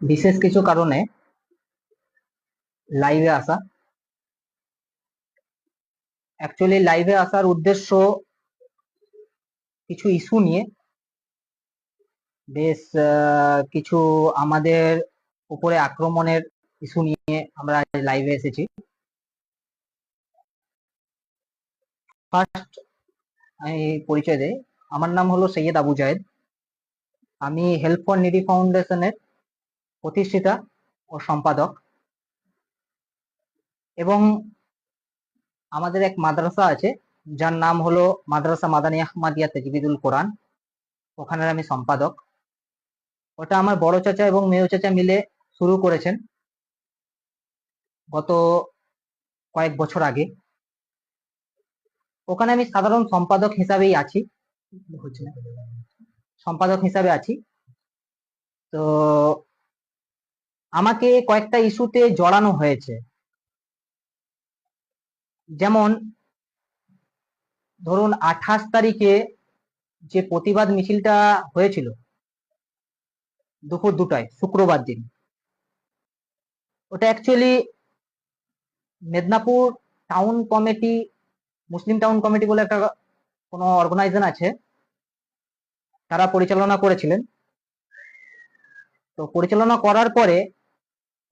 বিশেষ কিছু কারণে লাইভে আসা। অ্যাকচুয়ালি লাইভে আসার উদ্দেশ্য কিছু ইস্যু নিয়ে। বেশ কিছু আমাদের উপরে আক্রমণের ইস্যু নিয়ে আমরা লাইভে এসেছি। ফার্স্ট আমি পরিচয় দেই। আমার নাম হলো সৈয়দ আবু জায়েদ। আমি হেল্প ফর নিডি ফাউন্ডেশনের প্রতিষ্ঠিতা ও সম্পাদক। এবং আমাদের এক মাদ্রাসা আছে, যার নাম হলো মাদ্রাসা মাদানী আহমাদিয়া তেজবিদুল কোরআন। ওখানের আমি সম্পাদক। ওটা আমার বড় চাচা এবং মেয়ে চাচা মিলে শুরু করেছেন গত কয়েক বছর আগে। ওখানে আমি সাধারণ সম্পাদক হিসাবেই আছি। হচ্ছে না। সম্পাদক হিসাবে আছি। তো আমাকে কয়েকটা ইস্যুতে জড়ানো হয়েছে। যেমন, ধরুন আঠাশ তারিখে যে প্রতিবাদ মিছিলটা হয়েছিল, দুপুর দুটায়, শুক্রবার দিন। ওটা actually Medinipur town committee Muslim town committee বলে একটা কোনো অর্গানাইজেশন আছে। তারা পরিচালনা করেছিলেন? তো পরিচালনা করার পরে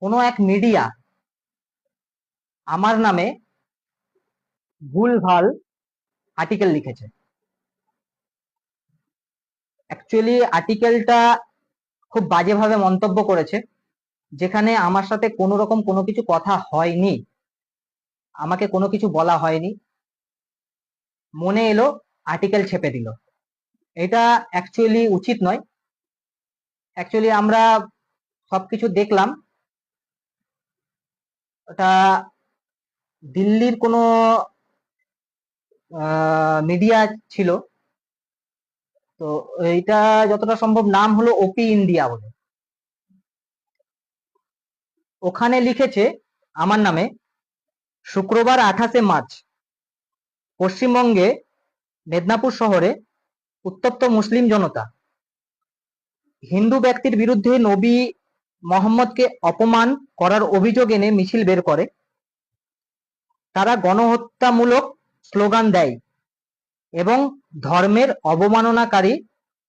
কোনো এক মিডিয়া আমার নামে ভুলভাল আর্টিকেল লিখেছে। অ্যাকচুয়ালি আর্টিকেলটা খুব বাজেভাবে মন্তব্য করেছে, যেখানে আমার সাথে কোনো রকম কোনো কিছু কথা হয়নি। আমাকে কোনো কিছু বলা হয়নি। মনে এলো আর্টিকেল ছেপে দিল। এটা অ্যাকচুয়ালি উচিত নয়। অ্যাকচুয়ালি আমরা সবকিছু দেখলাম। ওটা দিল্লির কোনো মিডিয়া ছিল। তো এইটা যতটা সম্ভব নাম হলো ওপি ইন্ডিয়া বলে। ওখানে লিখেছে আমার নামে, শুক্রবার আঠাশে মার্চ, পশ্চিমবঙ্গে মেদিনীপুর শহরে উত্তপ্ত মুসলিম জনতা। হিন্দু ব্যক্তির বিরুদ্ধে নবী মোহাম্মদকে অপমান করার অভিযোগ এনে মিছিল বের করে। তারা গণহত্যামূলক স্লোগান দেয় এবং ধর্মের অবমাননাকারী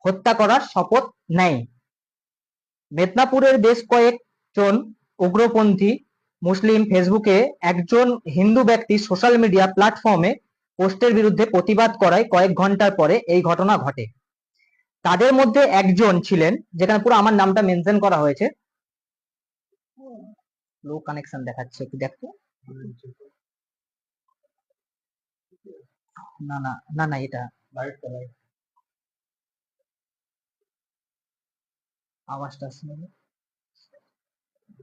হত্যা করার শপথ নেয়। মেদিনীপুরের বেশ কয়েকজন উগ্রপন্থী মুসলিম ফেসবুকে একজন হিন্দু ব্যক্তি সোশ্যাল মিডিয়া প্ল্যাটফর্মে পোস্টের বিরুদ্ধে প্রতিবাদ করায় কয়েক ঘণ্টার পরে এই ঘটনা ঘটে। তাদের মধ্যে একজন ছিলেন, যেখানে পুরো আমার নামটা মেনশন করা হয়েছে। লো কানেকশন দেখাচ্ছে একটু দেখতো। না না না না, এটা আওয়াজটা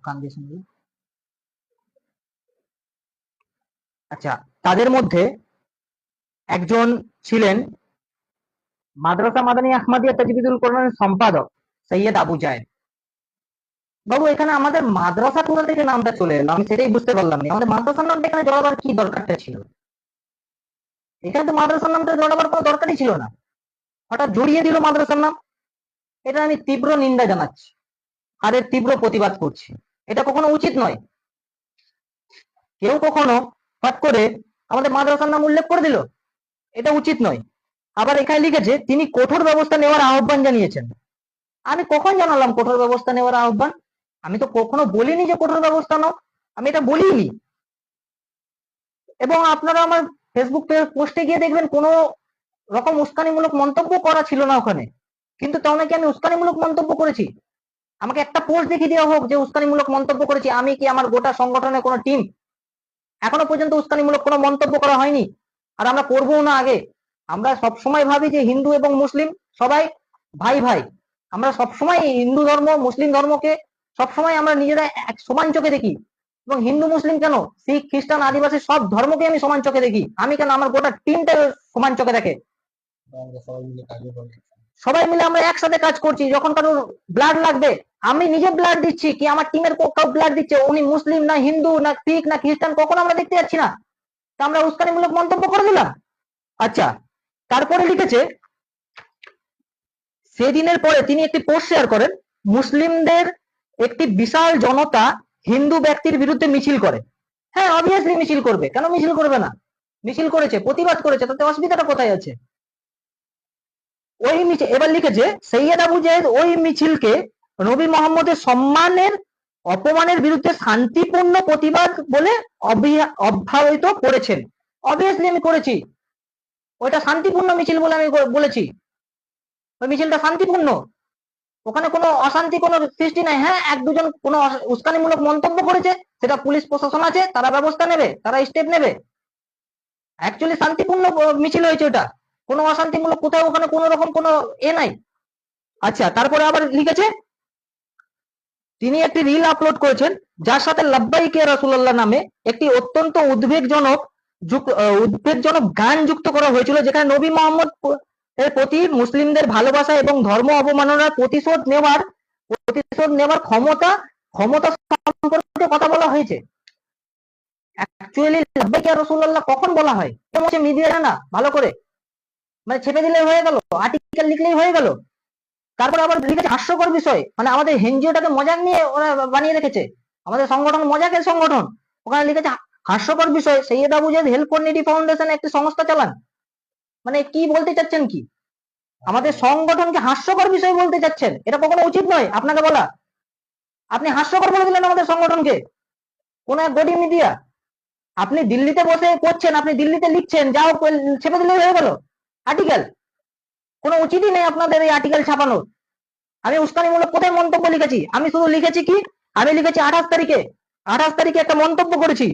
কান দিয়ে আচ্ছা তাদের মধ্যে একজন ছিলেন মাদ্রাসা মাদানী আহমদিয়া তাজবিদুল কোরআনের সম্পাদক, সৈয়দ আবু জায়েদ বাবু, এখানে আমাদের মাদ্রাসা কোথা থেকে নামটা চলে এলো? আমি সেটাই বুঝতে পারলাম না। আমাদের মাদ্রাসার নামটা এখানে জড়াবার কি দরকারটা ছিল? এখানে তো মাদ্রাসার নামটা জড়াবার কোনো দরকারই ছিল না। হঠাৎ জড়িয়ে দিল মাদ্রাসার নাম। এটা আমি তীব্র নিন্দা জানাচ্ছি। আর এর তীব্র প্রতিবাদ করছি। এটা কখনো উচিত নয়। কেউ কখনো হঠাৎ করে আমাদের মাদ্রাসার নাম উল্লেখ করে দিল? এটা উচিত নয়। আবার এখানে লিখেছে, তিনি কঠোর ব্যবস্থা নেওয়ার আহ্বান জানিয়েছেন। আমি কখন জানালাম কঠোর ব্যবস্থা নেওয়ার আহ্বান? আমি তো কখনো বলিনি যে কঠোর ব্যবস্থা নাও, আমি এটা বলিনি এবং আপনারা আমার ফেসবুক পোস্টে গিয়ে দেখবেন, কোনো রকম উস্কানিমূলক মন্তব্য করা ছিল না ওখানে। কিন্তু তাও নাকি আমি উস্কানিমূলক মন্তব্য করেছি। আমাকে একটা পোস্ট দেখিয়ে দেওয়া হোক যে উস্কানিমূলক মন্তব্য করেছি। আমি কি আমার গোটা সংগঠনের কোনো টিম এখনও পর্যন্ত উস্কানিমূলক কোনো মন্তব্য করা হয়নি? আর আমরা করব না আগে। আমরা সব সময় ভাবি যে হিন্দু এবং মুসলিম সবাই ভাই ভাই। আমরা সব সময় হিন্দু ধর্ম, মুসলিম ধর্মকে সব সময় আমরা নিজেরা এক সমান চোখে দেখি। এবং হিন্দু, মুসলিম কেন? শিখ, খ্রিস্টান, আদিবাসী সব ধর্মকে আমি সমান চোখে দেখি। আমি কেন? আমার গোটা টিমটা সমান চোখে দেখে। সবাই মিলে আমরা একসাথে কাজ করছি। যখন কারোর ব্লাড লাগবে, আমি নিজে ব্লাড দিচ্ছি কি আমার টিমের কেউ ব্লাড দিচ্ছে? উনি মুসলিম না হিন্দু, না শিখ, না খ্রিস্টান, কখনো আমরা দেখতে যাচ্ছি না। আমরা উস্কানিমূলক মন্তব্য করে দিলাম আচ্ছা তারপরে লিখেছে, সেদিনের পরে তিনি একটি পোস্ট শেয়ার করেন, মুসলিমদের একটি বিশাল জনতা হিন্দু ব্যক্তির বিরুদ্ধে মিছিল করে। হ্যাঁ অবভিয়াসলি মিছিল করবে। কেন মিছিল করবে না? মিছিল করেছে, প্রতিবাদ করেছে, তাতে অসুবিধাটা কোথায় আছে? ওই মিছিল এবার লিখেছে, সৈয়দ আবু জাহেদ ওই মিছিলকে নবী মোহাম্মদের সম্মানের অপমানের বিরুদ্ধে শান্তিপূর্ণ প্রতিবাদ বলে অব্যাহত করেছেন। অবভিয়াসলি আমি করেছি। ওইটা শান্তিপূর্ণ মিছিল বলে আমি বলেছি। ওই মিছিলটা শান্তিপূর্ণ। ওখানে কোনো অশান্তি, কোনো সৃষ্টি নাই। হ্যাঁ এক দুজন কোনো উস্কানিমূলক মন্তব্য করেছে। সেটা পুলিশ প্রশাসন আছে, তারা ব্যবস্থা নেবে, তারা স্টেপ নেবে। অ্যাকচুয়ালি শান্তিপূর্ণ মিছিল হয়েছে ওটা। কোনো অশান্তিমূলক কোথাও ওখানে কোনো রকম কোনো এ নাই। আচ্ছা তারপরে আবার লিখেছে তিনি একটি রিল আপলোড করেছেন, যার সাথে লাব্বাইকে রাসূলুল্লাহ নামে একটি অত্যন্ত উদ্বেগজনক উদ্বেগজনক গান যুক্ত করা হয়েছিল, যেখানে নবী মোহাম্মদ এর প্রতি মুসলিমদের ভালোবাসা এবং ধর্ম অবমাননার প্রতিশোধ নেওয়ার প্রতিশোধ নেওয়ার ক্ষমতা ক্ষমতা সম্পর্কে কথা বলা হয়েছে। কখন বলা হয়? মিডিয়া না, ভালো করে। মানে ছেপে দিলেই হয়ে গেল আর্টিকেল লিখলেই হয়ে গেল। তারপর আবার লিখেছে হাস্যকর বিষয়। মানে আমাদের হেনজিওটাকে মজাক নিয়ে ওরা বানিয়ে রেখেছে। আমাদের সংগঠন মজাকের সংগঠন। ওখানে লিখেছে হাস্যকর বিষয়। Syed Abu help for foundation একটি সংস্থা চালান। মানে কি বলতে চাচ্ছেন কি? আমাদের সংগঠনকে হাস্যকর বিষয় বলতে চাচ্ছেন। এটা কখনো উচিত নয়, আপনাকে বলা। আপনি হাস্যকর বলে দিলেন আমাদের সংগঠনকে। কোন এক গডি মিডিয়া, আপনি দিল্লিতে বসে করছেন, আপনি দিল্লিতে লিখছেন, যাও, ছেপে দিলে হয়ে গেল। আর্টিকেল। কোনো উচিতই নেই আপনাদের এই আর্টিকেল ছাপানোর। আমি উস্কানিমূলক কোথায় মন্তব্য লিখেছি? আমি শুধু লিখেছি কি? আমি লিখেছি আঠাশ তারিখে। আঠাশ তারিখে একটা মন্তব্য করেছি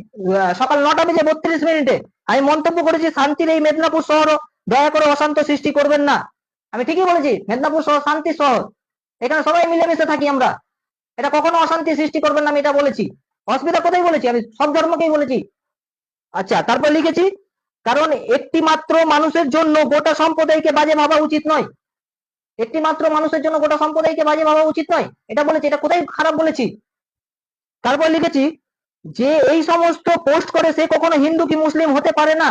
সকাল নটা বেজে বত্রিশ মিনিটে। আমি মন্তব্য করেছি, শান্তির এই মেদিনীপুর শহর, দয়া করে অশান্ত সৃষ্টি করবেন না। আমি ঠিকই বলেছি, মেদিনীপুর শহর শান্তি শহর। এখানে সবাই মিলেমিশে থাকি আমরা। এটা কখনো অশান্তি সৃষ্টি করবেন না, আমি এটা বলেছি। অসুবিধা কোথায় বলেছি? আমি সব ধর্মকেই বলেছি। আচ্ছা তারপর লিখেছি কারণ একটি মাত্র মানুষের জন্য গোটা সম্প্রদায়কে বাজে ভাবা উচিত নয়। একটি মাত্র মানুষের জন্য গোটা সম্প্রদায়কে বাজে ভাবা উচিত নয়। এটা বলেছি, এটা কোথায় খারাপ বলেছি? তারপর লিখেছি, যে এই সমস্ত পোস্ট করে সে কখনো হিন্দু কি মুসলিম হতে পারে না?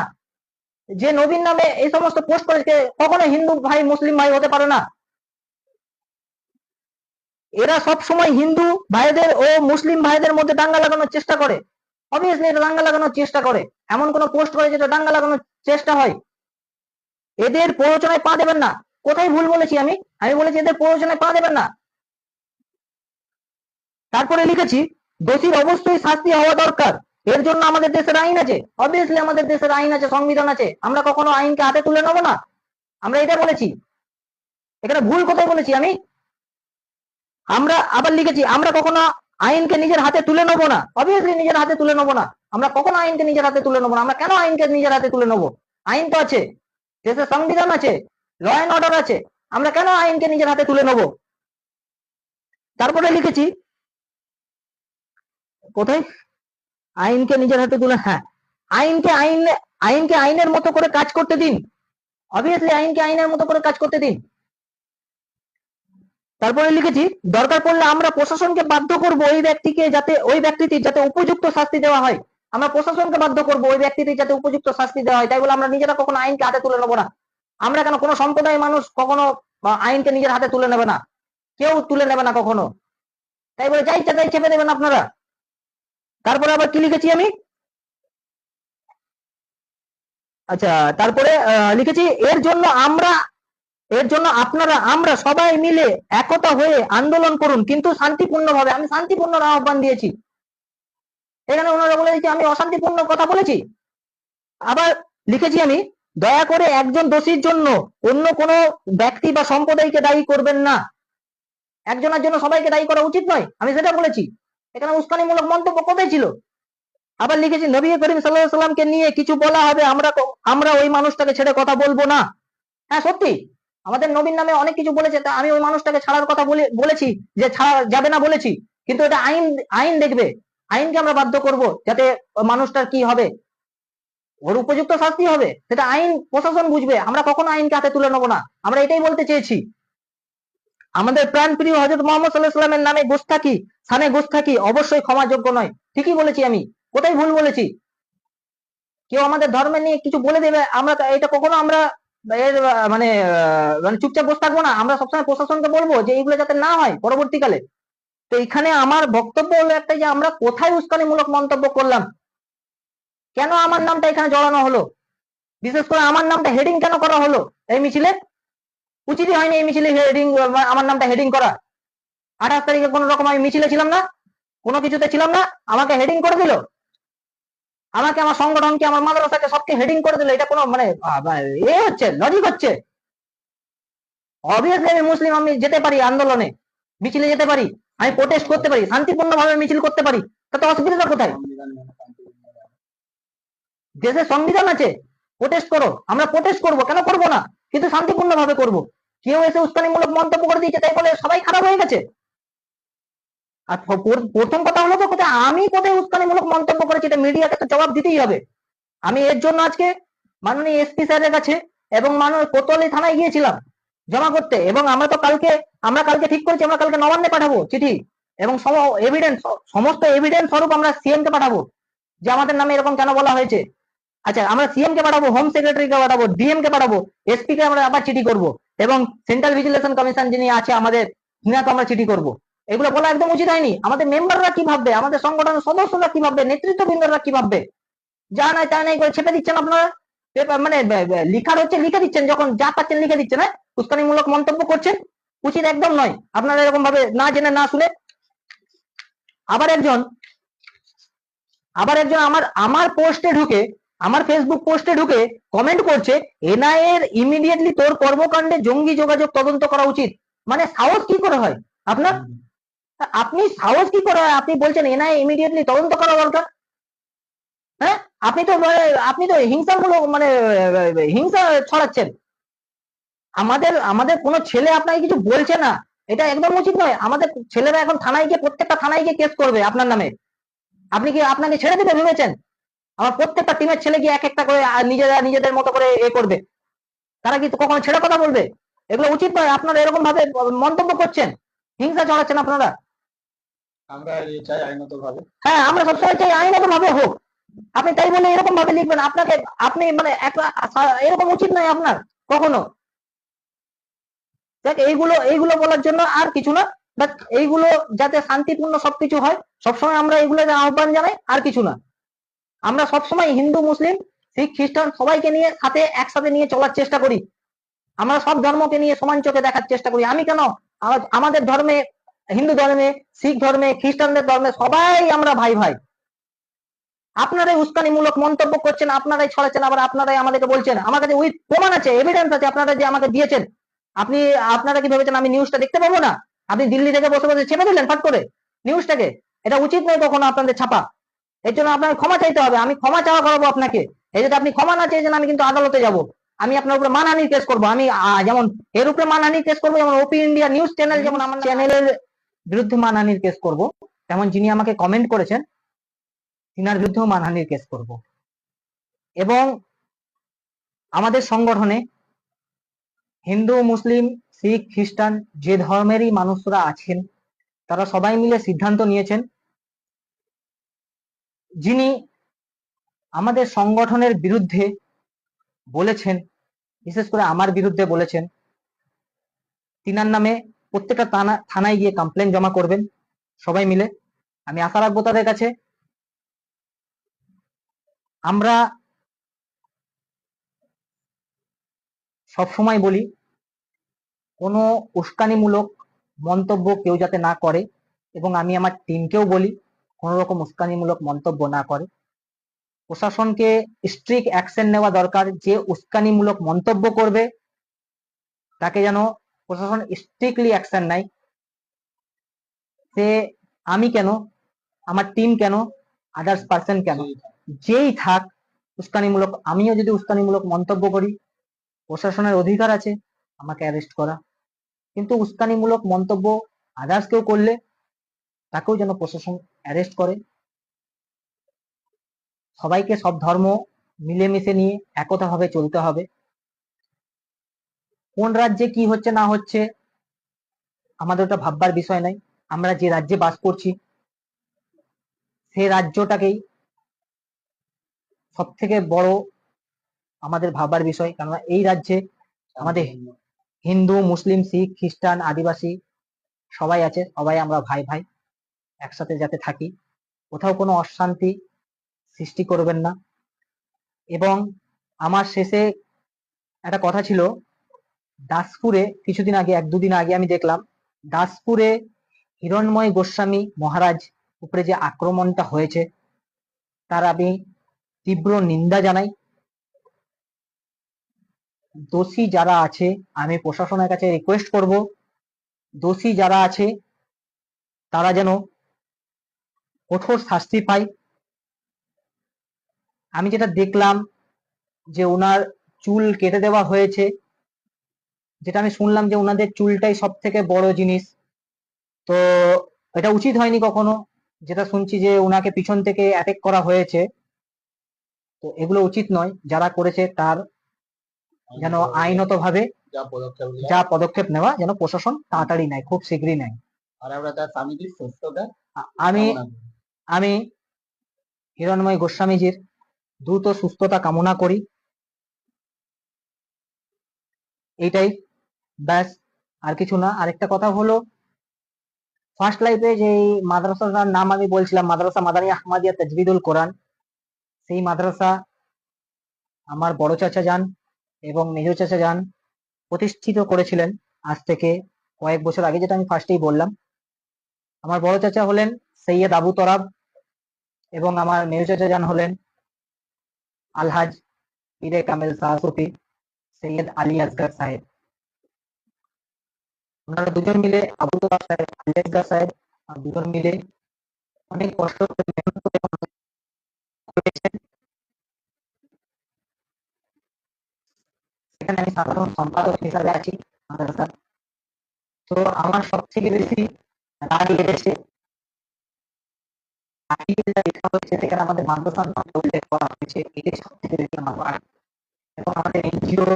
যে নবীন নামে এই সমস্ত পোস্ট করে সে কখনো হিন্দু ভাই, মুসলিম ভাই হতে পারে না? এরা সব সময় হিন্দু ভাইদের ও মুসলিম ভাইদের মধ্যে দাঙ্গা লাগানোর চেষ্টা করে। অবভিয়াসলি এটা দাঙ্গা লাগানোর চেষ্টা করে। এমন কোন পোস্ট করে যেটা দাঙ্গা লাগানোর চেষ্টা হয়। এদের প্ররোচনায় পা দেবেন না। কোথায় ভুল বলেছি আমি? আমি বলেছি এদের প্ররোচনায় পা দেবেন না। তারপরে লিখেছি, দোষীর অবশ্যই শাস্তি হওয়া দরকার। এর জন্য আমাদের দেশের আইন আছে। অবভিয়াসলি আমাদের দেশের আইন আছে, সংবিধান আছে। আমরা কখনো আইনকে হাতে তুলে নেব না। আমরা এটা বলেছি। এখানে ভুল কোথায় বলেছি আমি। আমরা আবার লিখেছি, আমরা কখনো আইনকে নিজের হাতে তুলে নেব না। অবভিয়াসলি নিজের হাতে তুলে নেব না। আমরা কখনো আইনকে নিজের হাতে তুলে নেব না। আমরা কেন আইনকে নিজের হাতে তুলে নেব? আইন তো আছে। দেশের সংবিধান আছে। ল অ্যান্ড অর্ডার আছে। আমরা কেন আইনকে নিজের হাতে তুলে নেব? তারপরে লিখেছি। কোথায়? আইনকে নিজের হাতে তুলে হ্যাঁ। আইনকে আইন, আইনকে আইনের মতো করে কাজ করতে দিন। অবভিয়াসলি আইনকে আইনের মতো করে কাজ করতে দিন। তারপরে লিখেছি, দরকার পড়লে আমরা প্রশাসনকে বাধ্য করব ওই ব্যক্তিকে যাতে, ওই ব্যক্তিটির যাতে উপযুক্ত শাস্তি দেওয়া হয়। আমরা প্রশাসনকে বাধ্য করব ওই ব্যক্তিটির যাতে উপযুক্ত শাস্তি দেওয়া হয়। তাই বলে আমরা নিজেরা কখনো আইনকে হাতে তুলে নেব না। আমরা কেন, কোনো সম্প্রদায়ের মানুষ কখনো আইনকে নিজের হাতে তুলে নেবে না। কেউ তুলে নেবে না কখনো। তাই বলে যাই তাই চেপে দেবেন আপনারা। তারপরে আবার কি লিখেছি আমি? আচ্ছা তারপরে লিখেছি, এর জন্য আমরা এর জন্য আপনারা, আমরা সবাই মিলে একতা হয়ে আন্দোলন করুন, কিন্তু শান্তিপূর্ণভাবে। আমি শান্তিপূর্ণ আহ্বান দিয়েছি। এখানে ওনারা বলে দিচ্ছে আমি অশান্তিপূর্ণ কথা বলেছি। আবার লিখেছি আমি, দয়া করে একজন দোষীর জন্য অন্য কোনো ব্যক্তি বা সম্প্রদায়কে দায়ী করবেন না। একজনের জন্য সবাইকে দায়ী করা উচিত নয়। আমি সেটা বলেছি। এখানে উস্কানিমূলক মন্তব্য কোথায় ছিল? আবার লিখেছি, নবী করিম সাল্লাহ সাল্লামকে নিয়ে কিছু বলা হবে, আমরা আমরা ওই মানুষটাকে ছেড়ে কথা বলব না। হ্যাঁ সত্যি। আমাদের নবীর নামে অনেক কিছু বলেছে, তা আমি ওই মানুষটাকে ছাড়ার কথা বলে, বলেছি যে ছাড়া যাবে না বলেছি, কিন্তু এটা আইন আইন দেখবে। আইনকে আমরা বাধ্য করব যাতে মানুষটার কি হবে, ওর উপযুক্ত শাস্তি হবে, সেটা আইন, প্রশাসন বুঝবে। আমরা কখনো আইনকে হাতে তুলে নেব না। আমরা এটাই বলতে চেয়েছি। আমাদের প্রাণ প্রিয় হজরত মোহাম্মদ সাল্লাহ সাল্লামের নামে গোস্তাকি সানে গোস্তাকি অবশ্যই ক্ষমাযোগ্য নয়। ঠিকই বলেছি আমি। কোথায় ভুল বলেছি? কেউ আমাদের ধর্মে নিয়ে কিছু বলে দেবে, আমরা এটা কখনো আমরা মানে মানে চুপচাপ বসে থাকব না, আমরা সবসময় প্রশাসনকে বলব যে এইগুলো যাতে না হয় পরবর্তীকালে। তো এখানে আমার বক্তব্য হলো একটা যে আমরা কোথায় উস্কানিমূলক মন্তব্য করলাম? কেন আমার নামটা এখানে জড়ানো হলো? বিশেষ করে আমার নামটা হেডিং কেন করা হলো? এই মিছিলে? উচিতই হয়নি এই মিছিলে হেডিং আমার নামটা হেডিং করা। আঠাশ তারিখে কোন রকম আমি মিছিলে ছিলাম না, কোনো কিছুতে ছিলাম না, আমাকে হেডিং করে দিল। আমাকে আমার সংগঠনকে, আমার মাদ্রাসাকে সবকে হেডিং করে দিল, এটা কোনো মানে মানে এ হচ্ছে লজিক হচ্ছে। অবভিয়াসলি আমি মুসলিম, আমি যেতে পারি আন্দোলনে, মিছিলে যেতে পারি, আমি প্রোটেস্ট করতে পারি শান্তিপূর্ণ ভাবে মিছিল করতে পারি তাতে অসুবিধা কোথায়? দেশে সংবিধান আছে প্রোটেস্ট করো, আমরা প্রোটেস্ট করব, কেন করব না? কিন্তু শান্তিপূর্ণ ভাবে করব। কেউ এসে উস্কানিমূলক মন্তব্য করে দিয়েছে, তাই বলে সবাই খারাপ হয়ে গেছে। আর প্রথম কথা হলো তো কোথায় আমি কোথায় উস্কানিমূলক মন্তব্য করেছি এটা মিডিয়াকে তো জবাব দিতেই হবে। আমি এর জন্য আজকে মাননীয় এসপি স্যারের কাছে এবং মাননীয় কোতোয়ালি থানায় গিয়েছিলাম জমা করতে এবং আমরা তো কালকে, আমরা কালকে ঠিক করেছি, আমরা কালকে নবান্নে পাঠাবো চিঠি এবং এভিডেন্স সমস্ত এভিডেন্স স্বরূপ আমরা সিএম কে পাঠাবো যে আমাদের নামে এরকম কেন বলা হয়েছে। আচ্ছা আমরা সিএম কে পাঠাবো হোম সেক্রেটারি কে পাঠাবো ডিএম কে পাঠাবো এসপি কে আমরা আবার চিঠি করব এবং সেন্ট্রাল ভিজিলেশন কমিশন যিনি আছে আমাদের তিনাকে আমরা চিঠি করব। এগুলো বলা একদম উচিত হয়নি। আমাদের মেম্বাররা কি ভাববে? আমাদের সংগঠনের সদস্যরা কি ভাববে? নেতৃত্ববৃন্দরা কি ভাববে? যা নাই তা নাই করে ছেপে দিচ্ছেন আপনারা? মানে লিখার হচ্ছে লিখে দিচ্ছেন, যখন যা পাচ্ছেন লিখে দিচ্ছেন হ্যাঁ? উস্কানিমূলক মন্তব্য করছেন, উচিত একদম নয়। আপনারা এরকম ভাবে না জেনে না শুনে আবার একজন আবার একজন আমার আমার পোস্টে ঢুকে, আমার ফেসবুক পোস্টে ঢুকে কমেন্ট করছে, এনআইএ এর ইমিডিয়েটলি তোর কর্মকাণ্ডে জঙ্গি যোগাযোগ তদন্ত করা উচিত। মানে সাহস কি করে হয়? আপনার? আপনি সাহস কি করে আপনি বলছেন এনআইএ ইমিডিয়েটলি তদন্ত করা দরকার। হ্যাঁ? আপনি তো মানে আপনি তো হিংসামূলক মানে হিংসা ছড়াচ্ছেন। আমাদের আমাদের কোনো ছেলে আপনাকে কিছু বলছে না। এটা একদম উচিত নয়। আমাদের ছেলেরা এখন থানায় গিয়ে, প্রত্যেকটা থানায় গিয়ে কেস করবে আপনার নামে। আপনি কি আপনাকে ছেড়ে দিতে ভেবেছেন? আমার প্রত্যেকটা টিমের ছেলে গিয়ে এক একটা করে নিজেরা, নিজেদের মতো করে এ করবে। তারা কি কখনো ছেড়ে কথা বলবে? এগুলো উচিত নয়। আপনারা এরকম ভাবে মন্তব্য করছেন। হিংসা ছড়াচ্ছেন আপনারা। হ্যাঁ আমরা সবসময় চাই আইনত ভাবে হোক। আপনি তাই বলে এরকম ভাবে লিখবেন, আপনাকে আপনি মানে এরকম উচিত নয় আপনার, কখনো। দেখ, এইগুলো এইগুলো বলার জন্য আর কিছু না। এইগুলো যাতে শান্তিপূর্ণ সবকিছু হয়, সবসময় আমরা এগুলো আহ্বান জানাই, আর কিছু না। আমরা সবসময় হিন্দু, মুসলিম, শিখ, খ্রিস্টান সবাইকে নিয়ে সাথে, একসাথে নিয়ে চলার চেষ্টা করি। আমরা সব ধর্মকে নিয়ে সমান চোখে দেখার চেষ্টা করি। আমি কেন? আমাদের ধর্মে হিন্দু ধর্মে, শিখ ধর্মে, খ্রিস্টানদের ধর্মে সবাই আমরা ভাই ভাই। আপনারাই উস্কানিমূলক মন্তব্য করছেন, আপনারাই ছড়াচ্ছেন, আবার আপনারাই আমাদেরকে বলছেন, আমার কাছে উইথ প্রমাণ আছে এভিডেন্স আছে, আপনারা যে আমাকে দিয়েছেন। আপনি, আপনারা কি ভেবেছেন আমি নিউজটা দেখতে পাবো না? আপনি দিল্লি থেকে বসে বসে ছেপে দিলেন ফাট করে নিউজটাকে এটা উচিত নয় কখনো আপনাদের ছাপা। এর জন্য আপনাকে ক্ষমা চাইতে হবে। আমি ক্ষমা চাওয়া করাবো আপনাকে। এই যদি আপনি ক্ষমা না চেয়েছেন, আমি কিন্তু আদালতে যাব। আমি আপনার উপরে মানহানির কেস করব। আমি যেমন এর উপরে মানহানির কেস করব, যেমন ওপি ইন্ডিয়া নিউজ চ্যানেল যেমন আমার চ্যানেলের বিরুদ্ধে মানহানির কেস করব। তেমন যিনি আমাকে কমেন্ট করেছেন, তিনার বিরুদ্ধেও মানহানির কেস করব। এবং আমাদের সংগঠনে হিন্দু, মুসলিম, শিখ, খ্রিস্টান যে ধর্মেরই মানুষরা আছেন, তারা সবাই মিলে সিদ্ধান্ত নিয়েছেন যিনি আমাদের সংগঠনের বিরুদ্ধে বলেছেন, বিশেষ করে আমার বিরুদ্ধে বলেছেন, তিনার নামে প্রত্যেকটা থানা থানায় গিয়ে কমপ্লেন জমা করবেন, সবাই মিলে। আমি আশা রাখব তাদের কাছে। আমরা সব সময় বলি, কোনো উস্কানিমূলক মন্তব্য কেউ যাতে না করে, এবং আমি আমার টিমকেও বলি, কোনো রকম উস্কানিমূলক মন্তব্য না করে। প্রশাসনকে স্ট্রিক্ট অ্যাকশন নেওয়া দরকার, যে উস্কানিমূলক মন্তব্য করবে, তাকে যেন প্রশাসন স্ট্রিক্টলি অ্যাকশন নাই সে আমি কেন আমার টিম কেন আদার্স পার্সন কেন? যেই থাক উস্কানিমূলক আমিও যদি উস্কানিমূলক মন্তব্য করি প্রশাসনের অধিকার আছে আমাকে অ্যারেস্ট করা। কিন্তু উস্কানিমূলক মন্তব্য আদার্স কেউ করলে তাকেও যেন প্রশাসন অ্যারেস্ট করে। সবাইকে সব ধর্ম মিলেমিশে নিয়ে একতাভাবে চলতে হবে। কোন রাজ্যে কি হচ্ছে না হচ্ছে, আমাদের ওটা ভাববার বিষয় নাই আমরা যে রাজ্যে বাস করছি, সে রাজ্যটাকেই সব থেকে বড় আমাদের ভাবার বিষয়। কেননা এই রাজ্যে আমাদের হিন্দু, মুসলিম, শিখ, খ্রিস্টান, আদিবাসী সবাই আছে, সবাই আমরা ভাই ভাই একসাথে যাতে থাকি। কোথাও কোনো অশান্তি সৃষ্টি করবেন না। এবং আমার শেষে একটা কথা ছিল দাসপুরে কিছুদিন আগে, এক দুদিন আগে আমি দেখলাম, দাসপুরে হিরণময় গোস্বামী মহারাজ উপরে যে আক্রমণটা হয়েছে, তার আমি তীব্র নিন্দা জানাই। দোষী যারা আছে, আমি প্রশাসনের কাছে রিকোয়েস্ট করব, দোষী যারা আছে, তারা যেন কঠোর শাস্তি পায়। আমি যেটা দেখলাম যে ওনার চুল কেটে দেওয়া হয়েছে যেটা আমি শুনলাম যে ওনাদের চুলটাই সব থেকে বড় জিনিস। তো এটা উচিত হয়নি কখনো? যেটা শুনছি যে ওনাকে পিছন থেকে অ্যাটাক করা হয়েছে। তো এগুলো উচিত নয় যারা করেছে তার যেন আইনত ভাবে যা পদক্ষেপ নেওয়া। যেন প্রশাসন তাড়াতাড়ি নেয় খুব শীঘ্রই নেয়। আর আমরা তার স্বামীটির সুস্থতা আমি আমি হিরণময় গোস্বামীজির দ্রুত সুস্থতা কামনা করি। এইটাই ব্যাস, আর কিছু না। আরেকটা কথা হলো ফার্স্ট লাইফে যে মাদ্রাসাটার নাম আমি বলছিলাম, মাদ্রাসা মাদানী আহমাদিয়া তাজবিদুল কোরআন, সেই মাদ্রাসা আমার বড় চাচা যান এবং মেজ চাচা যান প্রতিষ্ঠিত করেছিলেন আজ থেকে কয়েক বছর আগে, যেটা আমি ফার্স্টেই বললাম। আমার বড় চাচা হলেন সৈয়দ আবু তরাব এবং আমার মেজ চাচা যান হলেন আলহাজ পীরে কামেল শাহ সুফি, সৈয়দ আলী আসগার সাহেব। ওনারা দুজন মিলে আবু তরাব সাহেব আলী আসগার সাহেব দুজন মিলে অনেক কষ্ট করে মেহনত করে করেছেন। সেখানে আমি সাধারণ সম্পাদক হিসাবে আছি তো আমার সব থেকে বেশি রাগ লেগেছে। লেখা হয়েছে, সেখানে আমাদের মাদ্রাসার উল্লেখ করা হয়েছে, এটাই সব থেকে বেশি আমার রাগ। এবং আমাদের এনজিও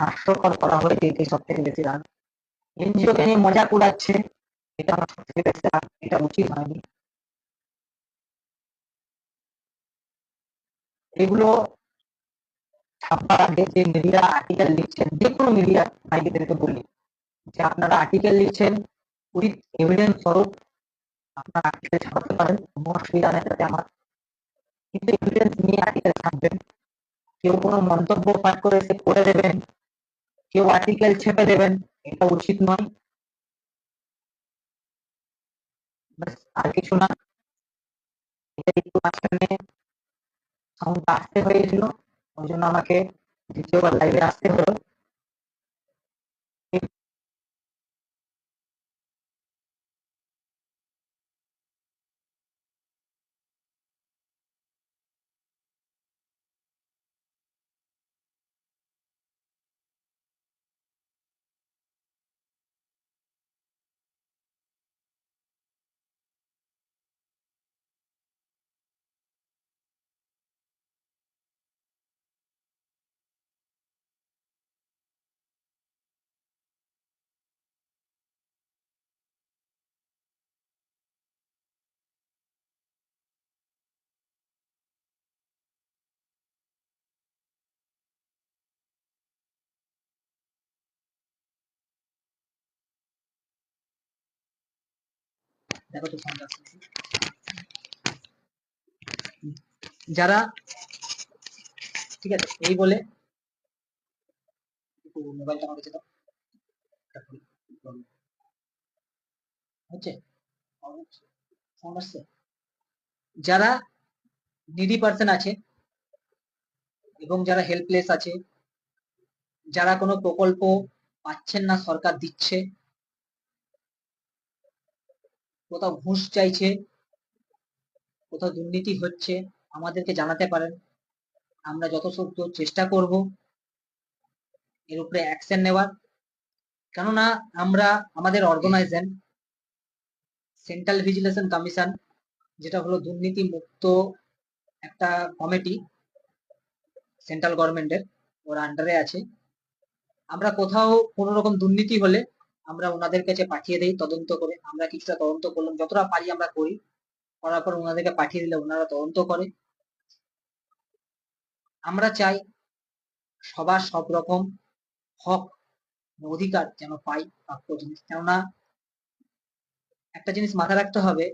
হাস্যকর করা হয়েছে, এটাই সব থেকে বেশি রাগ। এনজিও কে নিয়ে মজা কুড়াচ্ছে, এটা আমার সব থেকে এটা উচিত হয়নি। এগুলো ছাপার আগে যে মিডিয়া আর্টিকেল লিখছেন, যে কোনো মিডিয়া ভাইদেরকে বলি, যে আপনারা আর্টিকেল লিখছেন উইথ এভিডেন্স স্বরূপ আপনারা আর্টিকেল ছাপাতে পারেন, কোনো অসুবিধা নেই তাতে আমার। কিন্তু এভিডেন্স নিয়ে আর্টিকেল ছাপবেন, কেউ কোনো মন্তব্য পাঠ করে সে করে দেবেন, কেউ আর্টিকেল ছেপে দেবেন এটা উচিত নয়। আর কিছু না। এটা একটু মাঝখানে সাউন্ডটা আসতে হয়েছিল, ওই জন্য আমাকে দ্বিতীয়বার লাইভে আসতে হলো। যারা, ঠিক আছে, এই বলে মোবাইলটা যারা নিডি পার্সন আছে এবং যারা হেল্পলেস আছে, যারা কোনো প্রকল্প পাচ্ছেন না, সরকার দিচ্ছে কোথাও ঘুষ চাইছে, কোথাও দুর্নীতি হচ্ছে, আমাদেরকে জানাতে পারেন। আমরা যথাসাধ্য চেষ্টা করব এর উপরে অ্যাকশন নেওয়ার। কেননা আমরা, আমাদের অর্গানাইজেশন সেন্ট্রাল ভিজিলেশন কমিশন যেটা হলো দুর্নীতি মুক্ত একটা কমিটি সেন্ট্রাল গভর্নমেন্টের ওর আন্ডারে আছে। আমরা কোথাও কোনো রকম দুর্নীতি হলে আমরা ওনাদের কাছে পাঠিয়ে দেই তদন্ত করে। আমরা কিছুটা তদন্ত করলাম। যতটা পারি আমরা করি। করার পর ওনাদেরকে পাঠিয়ে দিলে ওনারা তদন্ত করে। আমরা চাই সবার সব রকম হক, অধিকার যেন পাই প্রাপ্য জিনিস কেননা একটা জিনিস মাথায় রাখতে হবে,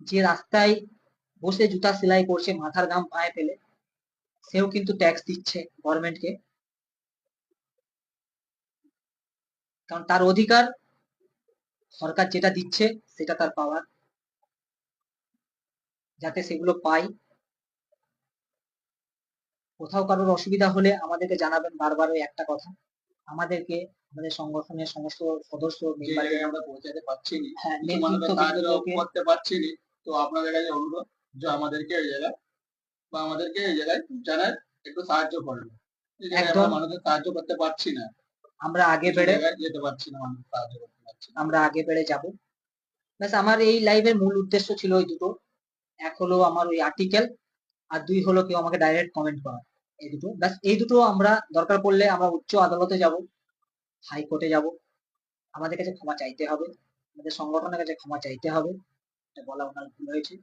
যে রাস্তায় বসে জুতা সেলাই করছে মাথার ঘাম পায়ে ফেলে, সেও কিন্তু ট্যাক্স দিচ্ছে গভর্নমেন্টকে কারণ তার অধিকার সরকার যেটা দিচ্ছে সেটা তার পাওয়ার যাতে সেগুলো পাই। কোথাও কারোর অসুবিধা হলে আমাদেরকে জানাবেন বারবার ওই একটা কথা। আমাদেরকে আমাদের সংগঠনের সমস্ত সদস্য আমরা পৌঁছাতে পারছি নি হ্যাঁ সাহায্য নেতৃত্ববৃন্দদেরকে করতে পারছি নি তো আপনাদের কাছে অনুরোধ যে আমাদেরকে এই জায়গায় বা আমাদেরকে এই জায়গায় জানার একটু সাহায্য করবেন মানুষের সাহায্য করতে পারছি না। আমরা আগে বেড়ে যেতে পারছি না আমরা আগে বেড়ে যাব। ব্যাস আমার এই লাইভের মূল উদ্দেশ্য ছিল ওই দুটো। এক হলো আমার ওই আর্টিকেল আর দুই হলো কেউ আমাকে ডাইরেক্ট কমেন্ট করা এই দুটো। ব্যাস এই দুটো আমরা দরকার পড়লে আমরা উচ্চ আদালতে যাব হাইকোর্টে যাব। আমাদের কাছে ক্ষমা চাইতে হবে আমাদের সংগঠনের কাছে ক্ষমা চাইতে হবে। এটা বলা ওনার ভুল হয়েছে।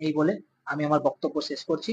এই বলে আমি আমার বক্তব্য শেষ করছি।